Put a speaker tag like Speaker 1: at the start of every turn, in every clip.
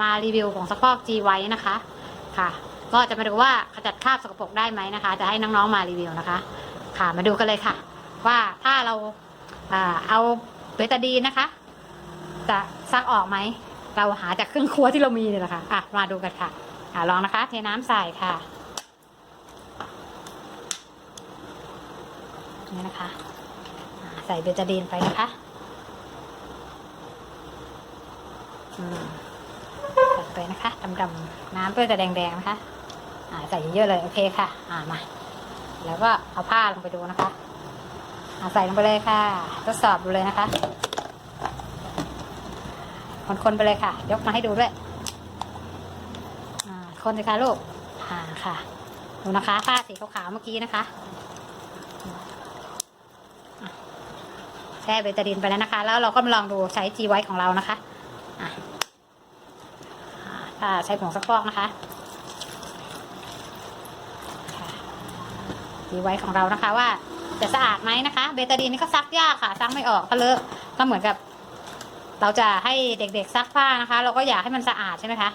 Speaker 1: มารีวิวของซักฟอก G ไว้นะคะค่ะ ก็จะมาดูว่าขจัดคราบสกปรกได้ไหมนะคะ จะให้น้องๆมารีวิวนะคะ ค่ะมาดูกันเลยค่ะ ว่าถ้าเราเอาเบตาดีนะคะ จะซักออกไหมเราหาจากเครื่องครัวที่เรามีเนี่ยแหละค่ะอะมาดูกันค่ะอะลองนะคะ เทน้ำใส่ค่ะนี่นะคะใส่เบตาดีนไปนะคะ อืม ไปนะคะดำๆน้ำเพื่อจะแดงๆนะคะอ่าใส่เยอะๆเลยโอเคค่ะ อ่ามา แล้วก็เอาผ้าลงไปดูนะคะอ่าใส่ลงไปเลยค่ะทดสอบดูเลยนะคะคนๆไปเลยค่ะ ยกมาให้ดูด้วยอ่าคนเลยค่ะลูกอ่าค่ะดูนะคะผ้าสีขาวๆเมื่อกี้นะคะแช่เบตาดินไปแล้วนะคะ แล้วเราก็มาลองดูใช้จีไว้ของเรานะคะ อ่าถ้าใช้ผงซักฟอกนะคะค่ะจีไว้ของเรานะคะว่าจะสะอาดไหมนะคะ เบตาดินนี่ก็ซักยากค่ะซักไม่ออกก็เลอะก็เหมือนกับ เราจะให้เด็กๆซักผ้านะคะ เราก็อยากให้มันสะอาดใช่ไหมคะ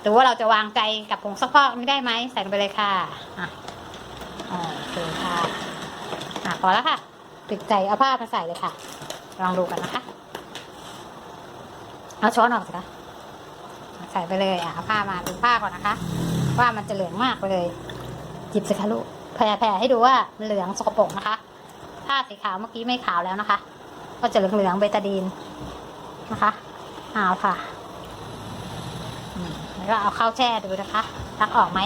Speaker 1: หรือว่าเราจะวางใจกับผงซักฟอกนี้ได้ไหมใส่ลงไปเลยค่ะอะอ๋อโอเคค่ะอะพอแล้วค่ะติดใจเอาผ้ามาใส่เลยค่ะ ลองดูกันนะคะ เอาช้อนออกสิคะ ใส่ไปเลยอะเอาผ้ามาดูผ้าก่อนนะคะ ว่ามันจะเหลืองมากไปเลยจิบสิคะลูกแผ่แผ่ให้ดูว่ามันเหลืองสกปรกนะคะ ผ้าสีขาวเมื่อกี้ไม่ขาวแล้วนะคะ ก็จะเหลืองๆเบตาดีนนะคะเอาค่ะแล้วก็เอาเข้าแช่ดูนะคะซักออกไหม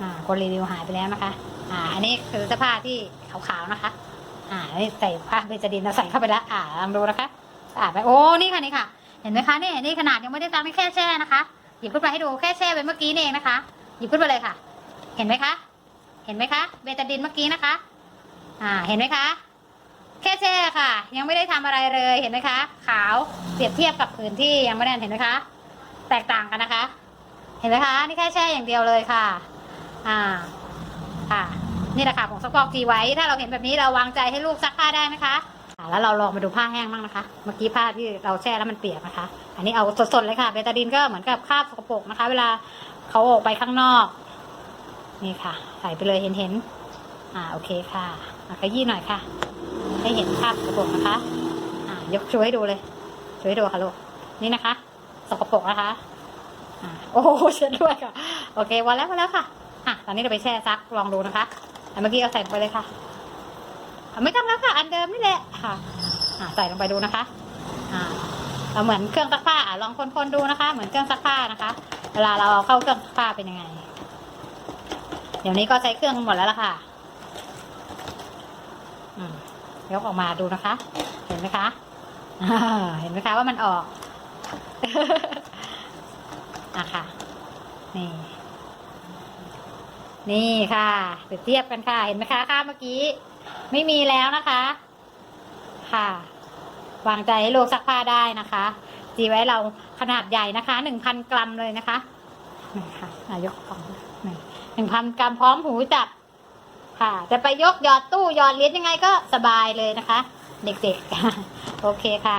Speaker 1: อ่าคนรีวิวหายไปแล้วนะคะ อ่า อันนี้คือเสื้อผ้าที่ขาวๆนะคะ อ่านี่ใส่ผ้าเบตาดินเราใส่เข้าไปแล้ว อ่าลองดูนะคะสะอาดไหมโอ้นี่ค่ะนี่ค่ะ เห็นไหมคะนี่นี่ขนาดยังไม่ได้ซักนี่แค่แช่นะคะหยิบขึ้นไปให้ดูแค่แช่ไปเมื่อกี้นี่เองนะคะหยิบขึ้นไปเลยค่ะ เห็นไหมคะ เห็นไหมคะเบตาดินเมื่อกี้นะคะ อ่าเห็นไหมคะแค่แช่ค่ะ ยังไม่ได้ทำอะไรเลยเห็นไหมคะ ขาวเปรียบเทียบกับผืนที่ยังไม่ได้เห็นไหมคะ แตกต่างกันนะคะ เห็นไหมคะนี่แค่แช่อย่างเดียวเลยค่ะ อ่าค่ะนี่แหละค่ะผงซักฟอกจีไว้ ถ้าเราเห็นแบบนี้เราวางใจให้ลูกซักผ้าได้นะคะ แล้วเราลองมาดูผ้าแห้งบ้างนะคะ เมื่อกี้ผ้าที่เราแช่แล้วมันเปียกนะคะ อันนี้เอาสดๆเลยค่ะ เบตาดินก็เหมือนกับคราบสกปรกนะคะ เวลาเขาออกไปข้างนอก นี่ค่ะ ใส่ไปเลยเห็นเห็นๆอ่า โอเคค่ะขยี้หน่อยค่ะ ให้เห็นภาพสกปรกนะคะ อ่า ยกช่วยให้ดูเลย ช่วยให้ดูค่ะลูก นี่นะคะ สกปรกนะคะ อ่า โอ้โหเช็ดด้วยค่ะ โอเค วันแล้ววันแล้วค่ะ อะ ตอนนี้เราไปแช่ซักลองดูนะคะอันเมื่อกี้เอาใส่ไปเลยค่ะ ไม่ต้องแล้วค่ะ อันเดิมนี่แหละค่ะใส่ลงไปดูนะคะเราเหมือนเครื่องซักผ้าลองคนๆดูนะคะ เหมือนเครื่องซักผ้านะคะ เวลาเราเอาเข้าเครื่องซักผ้าเป็นยังไง เดี๋ยวนี้ก็ใช้เครื่องกันหมดแล้วล่ะค่ะยกออกมาดูนะคะ เห็นไหมคะเห็นไหมคะว่ามันออกอะค่ะนี่ นี่ค่ะเปรียบเทียบกันค่ะ เห็นไหมคะค่าเมื่อกี้ ไม่มีแล้วนะคะ ค่ะ วางใจให้ลูกซักผ้าได้นะคะจีไว้เราขนาดใหญ่นะคะหนึ่งพันกรัมเลยนะคะนี่ค่ะยกของหนึ่งพันกรัมพร้อมหูจับ ค่ะ จะไปยกหยอดตู้หยอดเหรียญยังไงก็สบายเลยนะคะ เด็กๆ โอเคค่ะ